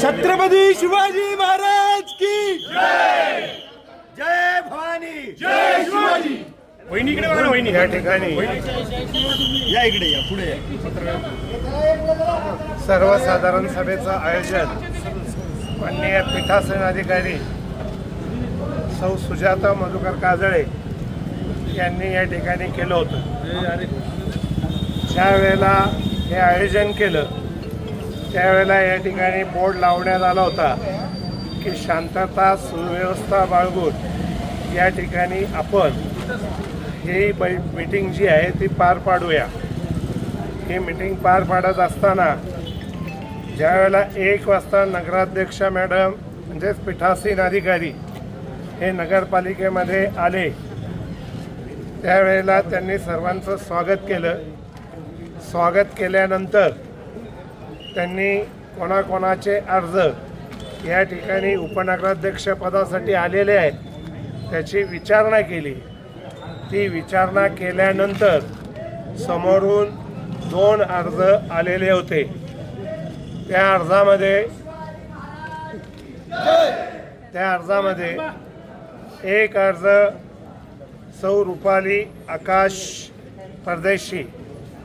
छत्रपती शिवाजी महाराज की जय! भवानी! जय शिवाजी! वहिनीकडे बघा ना वहिनी. या ठिकाणी. या इकडे या पुढे या. सर्वसाधारण सभेचं आयोजन माननीय पीठासन अधिकारी सौ सुजाता मधुकर काजळे यांनी या ठिकाणी केलं होतं. ज्यावेळेला हे आयोजन केलं त्यावेळेला या ठिकाणी बोर्ड लावण्यात आला होता की शांतता सुव्यवस्था बाळगून या ठिकाणी आपण ही बै मीटिंग जी आहे ती पार पाडूया. ही मीटिंग पार पाडत असताना ज्यावेळेला एक वाजता नगराध्यक्षा मॅडम म्हणजेच पीठासीन अधिकारी हे नगरपालिकेमध्ये आले त्यावेळेला त्यांनी सर्वांचं स्वागत केलं. स्वागत केल्यानंतर त्यांनी कोणाकोणाचे अर्ज या ठिकाणी उपनगराध्यक्षपदासाठी आलेले आहेत त्याची विचारणा केली. ती विचारणा केल्यानंतर समोरून दोन अर्ज आलेले होते. त्या अर्जामध्ये त्या अर्जामध्ये एक अर्ज सौ रुपाली आकाश परदेशी.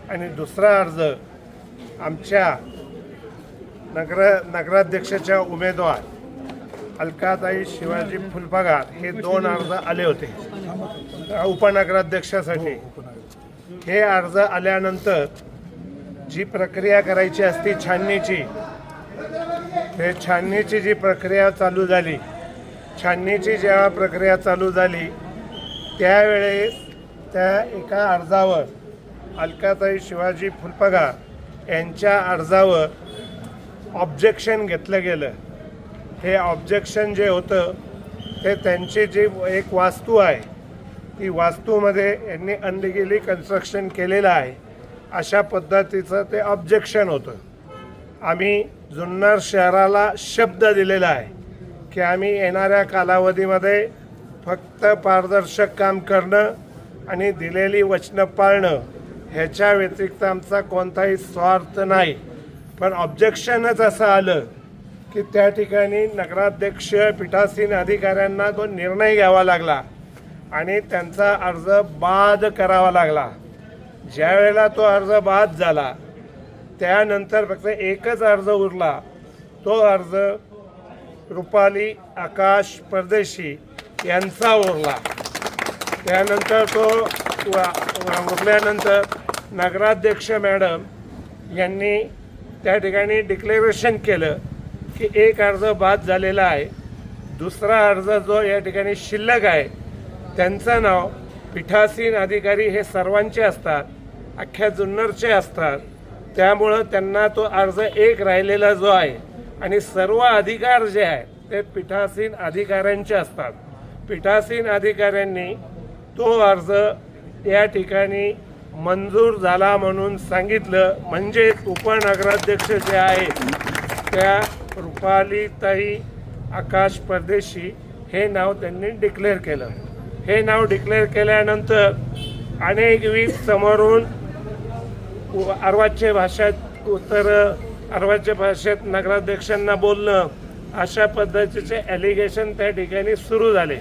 आणि दुसरा अर्ज आमच्या नगर नगराध्यक्षाच्या उमेदवार अलकाताई शिवाजी फुलपगार हे दोन अर्ज आले होते. उपनगराध्यक्षासाठी. हे अर्ज आल्यानंतर जी प्रक्रिया करायची असती छाननीची हे छाननीची जी प्रक्रिया चालू झाली छाननीची जेव्हा प्रक्रिया चालू झाली त्यावेळेस त्या एका अर्जावर अलकाताई शिवाजी फुलपगार यांच्या अर्जावर ऑब्जेक्शन घेतलं गेलं. हे ऑब्जेक्शन जे होतं ते त्यांची जी एक वास्तू आहे ती वास्तूमध्ये यांनी अनलिगली कन्स्ट्रक्शन केलेलं आहे. अशा पद्धतीचं ते ऑब्जेक्शन होतं. आम्ही जुन्नर शहराला शब्द दिलेला आहे की आम्ही येणाऱ्या कालावधीमध्ये फक्त पारदर्शक काम करणं आणि दिलेली वचनं पाळणं ह्याच्या व्यतिरिक्त आमचा कोणताही स्वार्थ नाही. पण ऑब्जेक्शनच असं आलं की त्या ठिकाणी नगराध्यक्ष पीठासीन अधिकाऱ्यांना तो निर्णय घ्यावा लागला आणि त्यांचा अर्ज बाद करावा लागला. ज्यावेळेला तो अर्ज बाद झाला त्यानंतर फक्त एकच अर्ज उरला. तो अर्ज रुपाली आकाश परदेशी यांचा उरला त्यानंतर तो वा- उरल्यानंतर नगराध्यक्ष मॅडम यांनी त्या ठिकाणी डिक्लेरेशन केलं की एक अर्ज बाद झालेला आहे. दुसरा अर्ज जो या ठिकाणी शिल्लक आहे त्यांचं नाव पीठासीन अधिकारी हे सर्वांचे असतात अख्ख्या जुन्नरचे असतात. त्यामुळं त्यांना तो अर्ज एक राहिलेला जो आहे आणि सर्व अधिकार जे आहेत ते पीठासीन अधिकाऱ्यांचे असतात. पीठासीन अधिकाऱ्यांनी तो अर्ज या ठिकाणी मंजूर झाला म्हणून सांगितलं. म्हणजेच उपनगराध्यक्ष जे आहेत त्या रुपालीताई आकाश परदेशी हे नाव त्यांनी डिक्लेअर केलं. हे नाव डिक्लेअर केल्यानंतर अनेक वीज समोरून अर्वाच्य भाषेत उत्तर अर्वाच्य भाषेत नगराध्यक्षांना बोलणं अशा पद्धतीचे ॲलिगेशन त्या ठिकाणी सुरू झाले.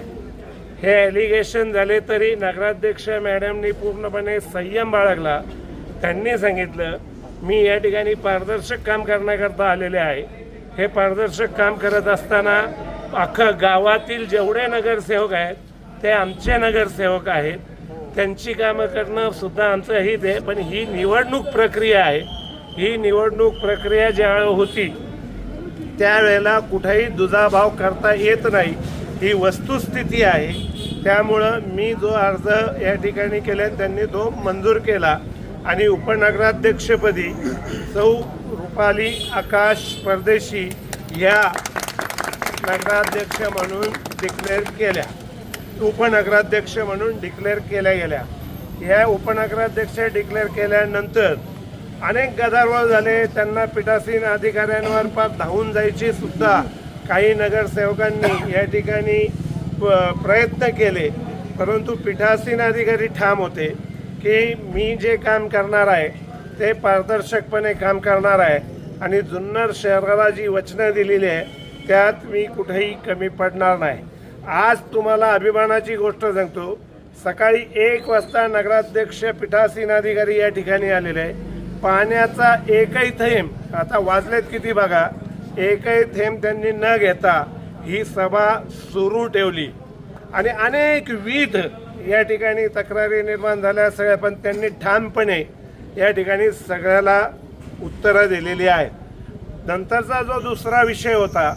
हे ॲलिगेशन झाले तरी नगराध्यक्ष मॅडमनी पूर्णपणे संयम बाळगला. त्यांनी सांगितलं मी या ठिकाणी पारदर्शक काम करण्याकरता आलेले आहे. हे पारदर्शक काम करत असताना अख्खं गावातील जेवढे नगरसेवक आहेत ते आमचे नगरसेवक आहेत. त्यांची कामं करणं सुद्धा आमचं हित आहे पण ही निवडणूक प्रक्रिया आहे. ही निवडणूक प्रक्रिया ज्यावेळेला होती त्यावेळेला कुठेही दुजाभाव करता येत नाही. ही वस्तुस्थिती आहे. त्यामुळं मी जो अर्ज या ठिकाणी केला त्यांनी तो मंजूर केला. आणि उपनगराध्यक्षपदी सौ रुपाली आकाश परदेशी या नगराध्यक्ष म्हणून डिक्लेअर केल्या. उपनगराध्यक्ष म्हणून डिक्लेअर केल्या गेल्या. या उपनगराध्यक्ष डिक्लेअर केल्यानंतर अनेक गदारोळ झाले. त्यांना पीठासीन अधिकाऱ्यांवर पार धावून जायची सुद्धा काही नगरसेवकांनी या ठिकाणी प- प्रयत्न केले परंतु पीठासीन अधिकारी ठाम होते की मी जे काम करणार आहे ते पारदर्शकपणे काम करणार आहे आणि जुन्नर शहराला जी वचनं दिलेली आहे त्यात मी कुठेही कमी पडणार नाही. आज तुम्हाला अभिमानाची गोष्ट सांगतो सकाळी एक वाजता नगराध्यक्ष पीठासीन अधिकारी या ठिकाणी आलेले. आहे पाण्याचा एकही थैंब आता वाजलेत किती बघा एकही थेंब त्यांनी न घेता ही सभा सुरू ठेवली. आणि अनेक विध या ठिकाणी तक्रारी निर्माण झाल्या सगळ्या पण त्यांनी ठामपणे या ठिकाणी सगळ्याला उत्तरं दिलेली आहेत. नंतरचा जो दुसरा विषय होता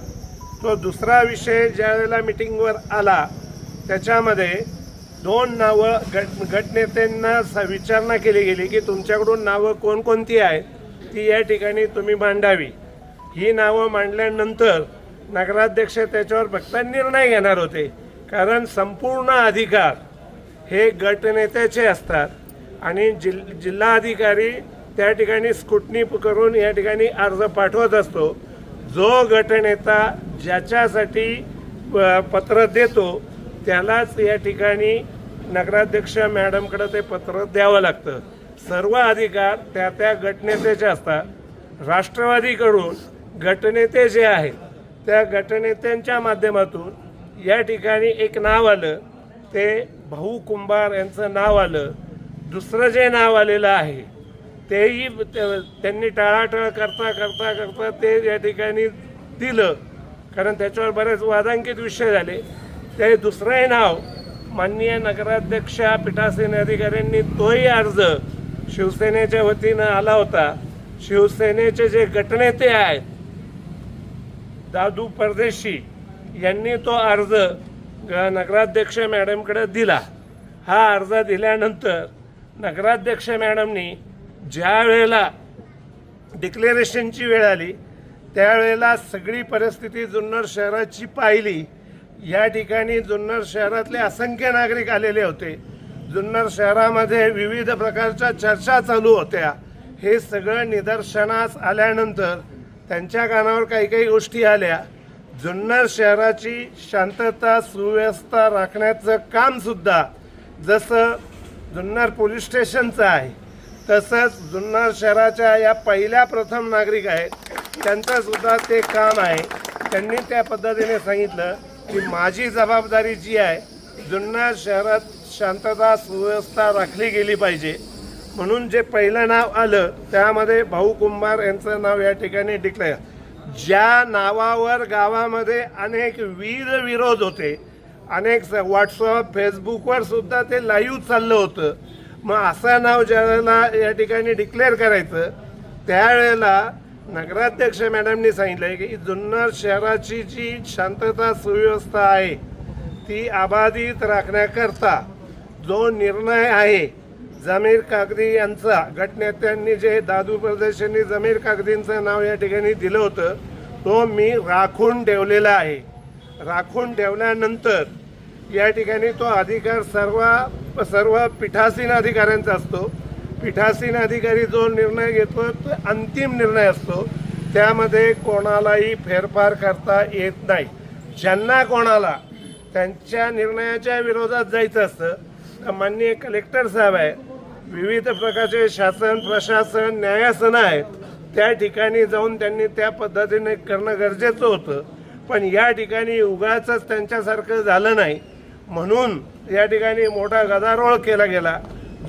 तो दुसरा विषय ज्या वेळेला मिटिंगवर आला त्याच्यामध्ये दोन नावं गट गटनेत्यांना स- विचारणा केली गेली की तुमच्याकडून नावं कोणकोणती आहेत ती या ठिकाणी तुम्ही मांडावी. ही नावं मांडल्यानंतर नगराध्यक्ष त्याच्यावर फक्त निर्णय घेणार होते. कारण संपूर्ण अधिकार हे गटनेत्याचे असतात. आणि जिल जिल्हाधिकारी त्या ठिकाणी स्कुटनी करून या ठिकाणी अर्ज पाठवत असतो. जो गटनेता ज्याच्यासाठी प- पत्र देतो त्यालाच या ठिकाणी नगराध्यक्ष मॅडमकडे ते पत्र द्यावं लागतं. सर्व अधिकार त्या त्या गटनेत्याचे असतात. राष्ट्रवादीकडून गटनेते जे आहेत त्या गटनेत्यांच्या माध्यमातून या ठिकाणी एक नाव आलं. ते भाऊ कुंभार यांचं नाव आलं. दुसरं जे नाव आलेलं आहे तेही त्यांनी टाळाटाळ करता करता करता ते या ठिकाणी दिलं. कारण त्याच्यावर बरेच वादांकित विषय झाले. ते दुसरंही नाव माननीय नगराध्यक्ष पीठासीन अधिकाऱ्यांनी तोही अर्ज शिवसेनेच्या वतीनं आला होता. शिवसेनेचे जे गटनेते आहेत दादू परदेशी यांनी तो अर्ज ग- नगराध्यक्ष मॅडमकडे दिला. हा अर्ज दिल्यानंतर नगराध्यक्ष मॅडमनी ज्या वेळेला डिक्लेरेशनची वेळ आली त्यावेळेला सगळी परिस्थिती जुन्नर शहराची पाहिली. या ठिकाणी जुन्नर शहरातले असंख्य नागरिक आलेले होते. जुन्नर शहरामध्ये विविध प्रकारच्या चर्चा चालू होत्या. हे सगळं निदर्शनास आल्यानंतर त्यांच्या कानावर काही काही गोष्टी आल्या. जुन्नर शहराची शांतता सुव्यवस्था राखण्याचं कामसुद्धा जसं जुन्नर पोलीस स्टेशनचं आहे तसंच जुन्नर शहराच्या या पहिल्या प्रथम नागरिक आहेत त्यांचंसुद्धा ते काम आहे. त्यांनी त्या पद्धतीने सांगितलं की माझी जबाबदारी जी आहे जुन्नर शहरात शांतता सुव्यवस्था राखली गेली पाहिजे. म्हणून जे पहिलं नाव आलं त्यामध्ये भाऊ कुंभार यांचं नाव या ठिकाणी डिक्लेअर ज्या नावावर गावामध्ये अनेक वीर विरोध होते अनेक व्हॉट्सअप फेसबुकवर सुद्धा ते लाईव्ह चाललं होतं. मग असं नाव ज्यावेळेला या ठिकाणी डिक्लेअर करायचं त्यावेळेला नगराध्यक्ष मॅडमनी सांगितलं की जुन्नर शहराची जी शांतता सुव्यवस्था आहे ती अबाधित राखण्याकरता जो निर्णय आहे जमीर कागदी यांचा गटनेत्यांनी जे दादू प्रदर्शनी जमीर कागदींचं नाव या ठिकाणी दिलं होतं तो मी राखून ठेवलेला आहे. राखून ठेवल्यानंतर या ठिकाणी तो अधिकार सर्व सर्व पीठासीन अधिकाऱ्यांचा असतो. पीठासीन अधिकारी जो निर्णय घेतो तो अंतिम निर्णय असतो. त्यामध्ये कोणालाही फेरफार करता येत नाही. ज्यांना कोणाला त्यांच्या निर्णयाच्या विरोधात जायचं असतं तर माननीय कलेक्टर साहेब आहे विविध प्रकारचे शासन प्रशासन न्यायासनं आहेत. त्या ठिकाणी जाऊन त्यांनी त्या पद्धतीने करणं गरजेचं होतं. पण या ठिकाणी उगाच त्यांच्यासारखं झालं नाही. म्हणून या ठिकाणी मोठा गदारोळ केला गेला.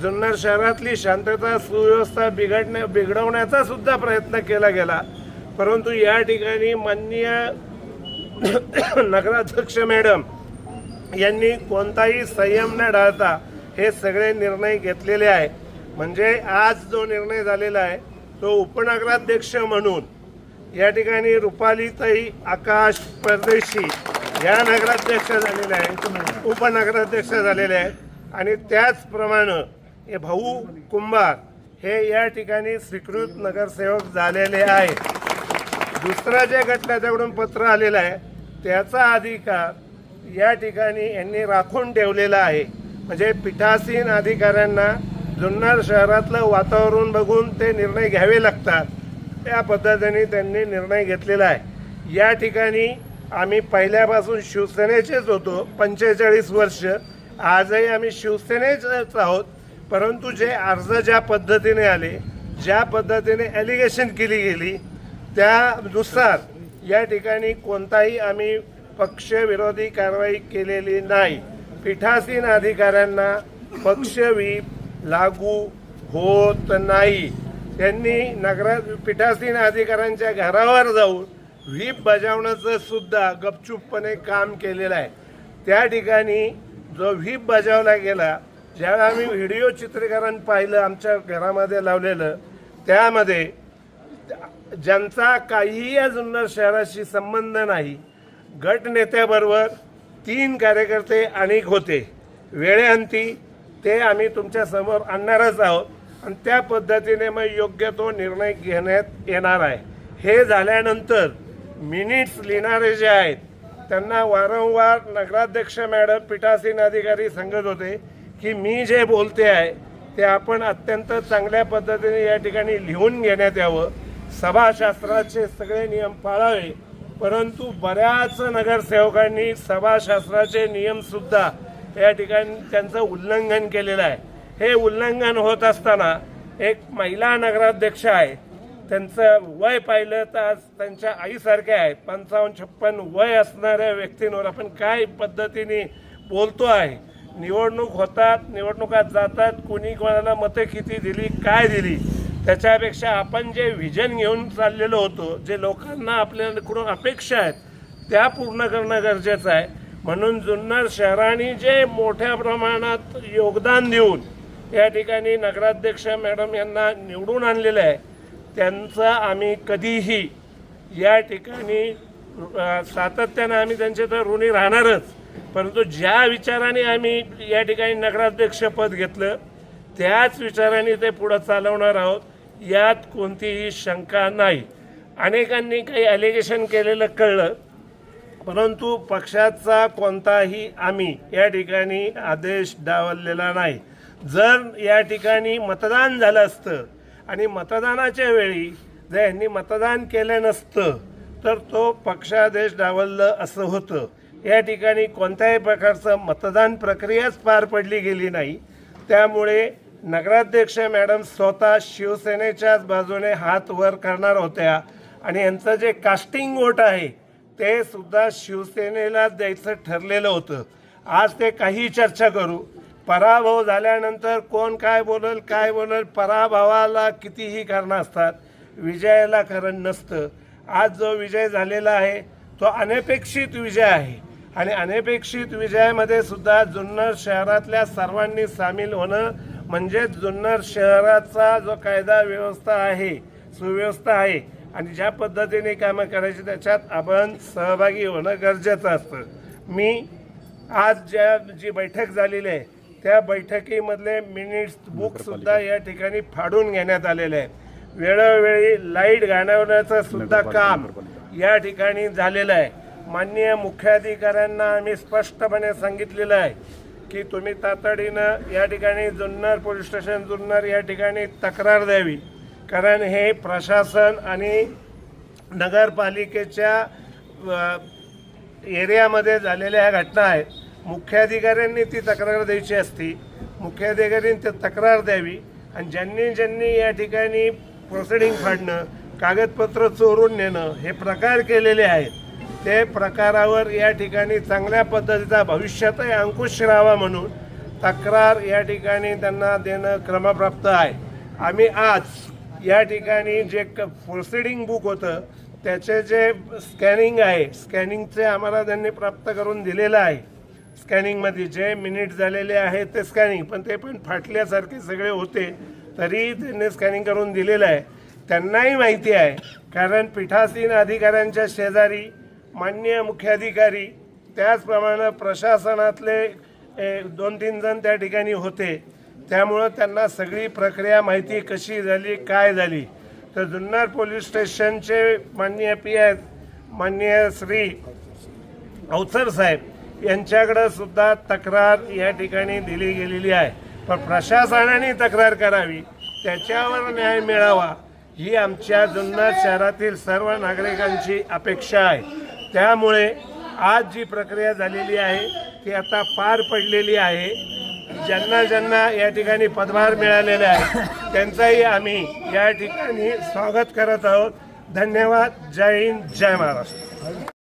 जुन्नर शहरातली शांतता सुव्यवस्था बिघडण्या बिघडवण्याचा सुद्धा प्रयत्न केला गेला. परंतु या ठिकाणी माननीय नगराध्यक्ष मॅडम यांनी कोणताही संयम न डाळता हे सगळे निर्णय घेतलेले आहे. म्हणजे आज जो निर्णय झालेला आहे तो उपनगराध्यक्ष म्हणून या ठिकाणी रुपालीताई आकाश परदेशी या नगराध्यक्ष झालेल्या आहेत उपनगराध्यक्ष झालेले आहेत. आणि त्याचप्रमाणे हे भाऊ कुंभार हे या ठिकाणी स्वीकृत नगरसेवक झालेले आहेत. दुसरा जे गटनेत्याकडून पत्र आलेलं आहे त्याचा अधिकार या ठिकाणी यांनी राखून ठेवलेला आहे. म्हणजे पीठासीन अधिकाऱ्यांना जुन्नर शहरातलं वातावरण बघून ते निर्णय घ्यावे लागतात. त्या पद्धतीने त्यांनी निर्णय घेतलेला आहे. या ठिकाणी आम्ही पहिल्यापासून शिवसेनेचेच होतो पंचेचाळीस वर्ष. आजही आम्ही शिवसेनेचेच आहोत परंतु जे अर्ज ज्या पद्धतीने आले ज्या पद्धतीने ॲलिगेशन केली गेली त्यानुसार या ठिकाणी कोणताही आम्ही पक्षविरोधी कारवाई केलेली नाही. पीठासीन अधिकाऱ्यांना पक्षवीप लागू होत नाही. त्यांनी नगरा पीठासीन अधिकाऱ्यांच्या घरावर जाऊन व्हीप बजावण्याचं सुद्धा गपचूपपणे काम केलेलं आहे. त्या ठिकाणी जो व्हीप बजावला गेला ज्यावेळेला आम्ही व्हिडिओ चित्रीकरण पाहिलं आमच्या घरामध्ये लावलेलं त्यामध्ये ज्यांचा काहीही या जुन्नर शहराशी संबंध नाही गटनेत्याबरोबर तीन कार्यकर्ते अनेक होते. वेळेअंती ते आम्ही तुमच्यासमोर आणणारच आहोत आणि त्या पद्धतीने मग योग्य तो निर्णय घेण्यात येणार आहे. हे झाल्यानंतर मिनिट्स लिहिणारे जे आहेत त्यांना वारंवार नगराध्यक्ष मॅडम पीठासीन अधिकारी सांगत होते की मी जे बोलते आहे ते आपण अत्यंत चांगल्या पद्धतीने या ठिकाणी लिहून घेण्यात यावं. सभाशास्त्राचे सगळे नियम पाळावे. परंतु बऱ्याच नगरसेवकांनी सभाशास्त्राचे नियमसुद्धा या ठिकाणी त्यांचं उल्लंघन केलेलं आहे. हे उल्लंघन होत असताना एक महिला नगराध्यक्ष आहे. त्यांचं वय पाहिलं तर आज त्यांच्या आईसारखे आहे. पंचावन्न छप्पन वय असणाऱ्या व्यक्तींवर आपण काय पद्धतीने बोलतो आहे? निवडणूक होतात निवडणुकात जातात. कोणी कोणाला मतं किती दिली काय दिली? त्याच्यापेक्षा आपण जे व्हिजन घेऊन चाललेलो होतो जे लोकांना आपल्याकडून अपेक्षा आहेत त्या पूर्ण करणं गरजेचं आहे. म्हणून जुन्नर शहराने जे मोठ्या प्रमाणात योगदान देऊन या ठिकाणी नगराध्यक्ष मॅडम यांना निवडून आणलेलं आहे त्यांचं आम्ही कधीही या ठिकाणी सातत्यानं आम्ही त्यांचे तर ऋणी राहणारच. परंतु ज्या विचाराने आम्ही या ठिकाणी नगराध्यक्षपद घेतलं त्याच विचाराने ते पुढं चालवणार आहोत. यात कोणतीही शंका नाही. अनेकांनी काही ॲलिगेशन केलेलं कळलं परंतु पक्षाचा कोणताही आम्ही या ठिकाणी आदेश डावललेला नाही. जर या ठिकाणी मतदान झालं असतं आणि मतदानाच्या वेळी जर यांनी मतदान केलं नसतं तर तो पक्षादेश डावललं असं होतं. या ठिकाणी कोणत्याही प्रकारचं मतदान प्रक्रियाच पार पडली गेली नाही. त्यामुळे नगराध्यक्ष मॅडम स्वतः शिवसेनेच्याच बाजूने हात वर करणार होत्या. आणि यांचं जे कास्टिंग वोट आहे ते सुद्धा शिवसेनेला द्यायचं ठरलेलं होतं. आज ते काही चर्चा करू. पराभव झाल्यानंतर कोण काय बोलल काय बोलल पराभवाला कितीही कारणं असतात विजयाला कारण नसतं. आज जो विजय झालेला आहे तो अनपेक्षित विजय आहे. आणि अनपेक्षित विजयामध्ये सुद्धा जुन्नर शहरातल्या सर्वांनी सामील होणं म्हणजे जुन्नर शहराचा जो कायदा व्यवस्था आहे सुव्यवस्था आहे आणि ज्या पद्धतीने कामं करायची त्याच्यात आपण सहभागी होणं गरजेचं असतं. मी आज ज्या जी बैठक झालेली आहे त्या बैठकीमधले मिनिट्स बुक सुद्धा या ठिकाणी फाडून घेण्यात आलेले आहे वेळोवेळी लाइट घालवण्याचं सुद्धा काम या ठिकाणी झालेलं आहे. माननीय मुख्याधिकाऱ्यांना आम्ही स्पष्टपणे सांगितलेलं आहे. की तुम्ही तातडीनं या ठिकाणी जुन्नर पोलीस स्टेशन जुन्नर या ठिकाणी तक्रार द्यावी. कारण हे प्रशासन आणि नगरपालिकेच्या एरियामध्ये झालेल्या ह्या घटना आहेत. मुख्याधिकाऱ्यांनी ती तक्रार द्यायची असती. मुख्याधिकाऱ्यांनी ती तक्रार द्यावी. आणि ज्यांनी ज्यांनी या ठिकाणी प्रोसिडिंग फाडणं कागदपत्र चोरून नेणं हे प्रकार केलेले आहेत. ते प्रकारावर या ठिकाणी चांगल्या पद्धतीचा भविष्यातही अंकुश राहावा म्हणून तक्रार या ठिकाणी त्यांना देणं क्रमप्राप्त आहे. आम्ही आज या ठिकाणी जे क प्रोसिडिंग बुक होतं त्याचे जे स्कॅनिंग आहे स्कॅनिंगचे आम्हाला त्यांनी प्राप्त करून दिलेलं आहे. स्कॅनिंगमध्ये जे मिनिट झालेले आहेत ते स्कॅनिंग पण ते पण फाटल्यासारखे सगळे होते तरी त्यांनी स्कॅनिंग करून दिलेलं आहे. त्यांनाही माहिती आहे कारण पीठासीन अधिकाऱ्यांच्या शेजारी माननीय मुख्याधिकारी त्याचप्रमाणे प्रशासनातले दोन तीन जण त्या ठिकाणी होते. त्यामुळं त्यांना सगळी प्रक्रिया माहिती कशी झाली काय झाली. तर जुन्नर पोलीस स्टेशनचे माननीय पी आय माननीय श्री अवसर साहेब यांच्याकडं सुद्धा तक्रार या ठिकाणी दिली गेलेली आहे. पण प्रशासनाने तक्रार करावी त्याच्यावर न्याय मिळावा ही आमच्या जुन्नर शहरातील सर्व नागरिकांची अपेक्षा आहे. त्यामुळे आज जी प्रक्रिया झालेली आहे ती आता पार पडलेली आहे. ज्यांना ज्यांना या ठिकाणी पदभार मिळालेला आहे त्यांचाही आम्ही या ठिकाणी स्वागत करत आहोत. धन्यवाद. जय हिंद. जय महाराष्ट्र.